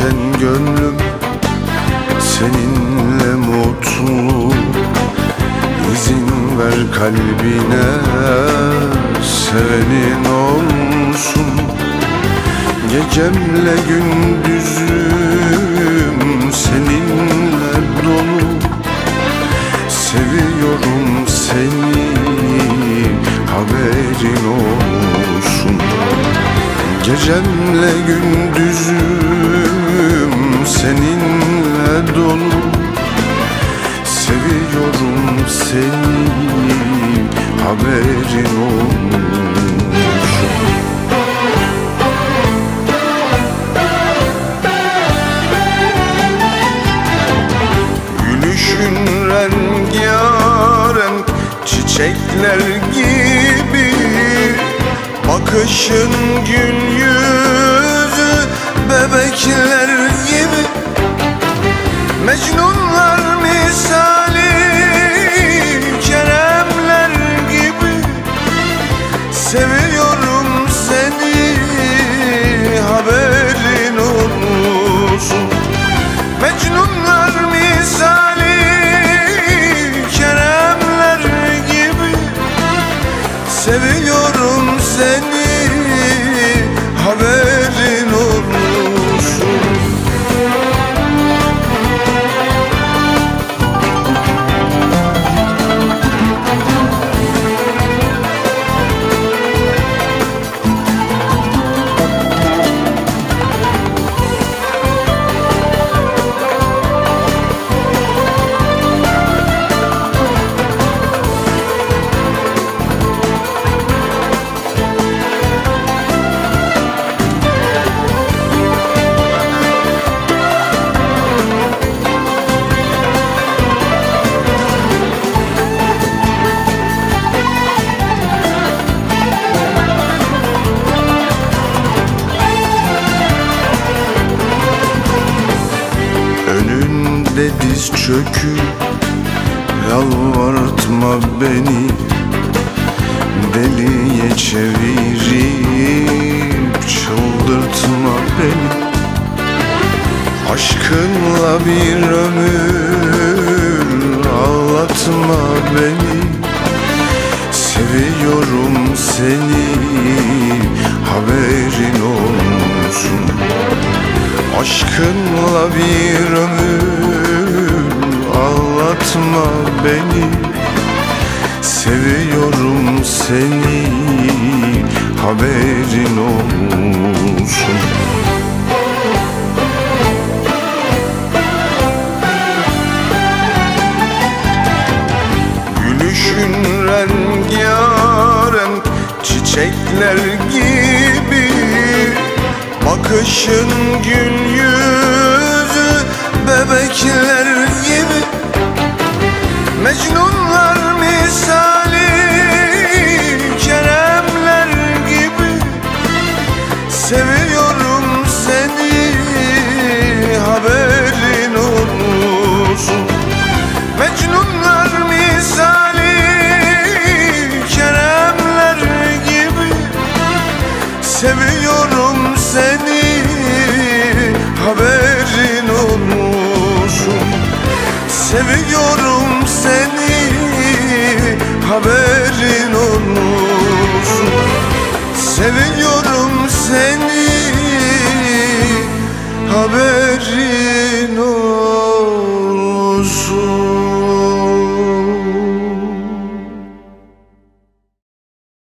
Geçen gönlüm seninle mutlu. İzin ver kalbine senin olsun. Gecemle gündüzüm seninle dolu. Seviyorum seni haberin olsun. Gecemle gündüzüm seninle dolu. Seviyorum seni. Haberin olsun. Gülüşün rengarenk çiçekler gibi. Bakışın gül yüzü bebekler Mecnunlar misali diz çöküp Yalvartma beni. Deliye çevirip Çıldırtma beni. Aşkınla bir ömür Ağlatma beni. Seviyorum seni Haberin olsun. Aşkınla bir ömür ağlatma beni. Seviyorum seni. Haberin olsun. Gülüşün rengarenk çiçekler gibi. Bakışın gül yüzü bebekler gibi Mecnunlar misali keremler gibi. Seviyorum seni haberin olsun. Mecnunlar misali keremler gibi. Seviyorum seni haberin olsun. Seviyorum haberin olsun. Seviyorum seni haberin olsun.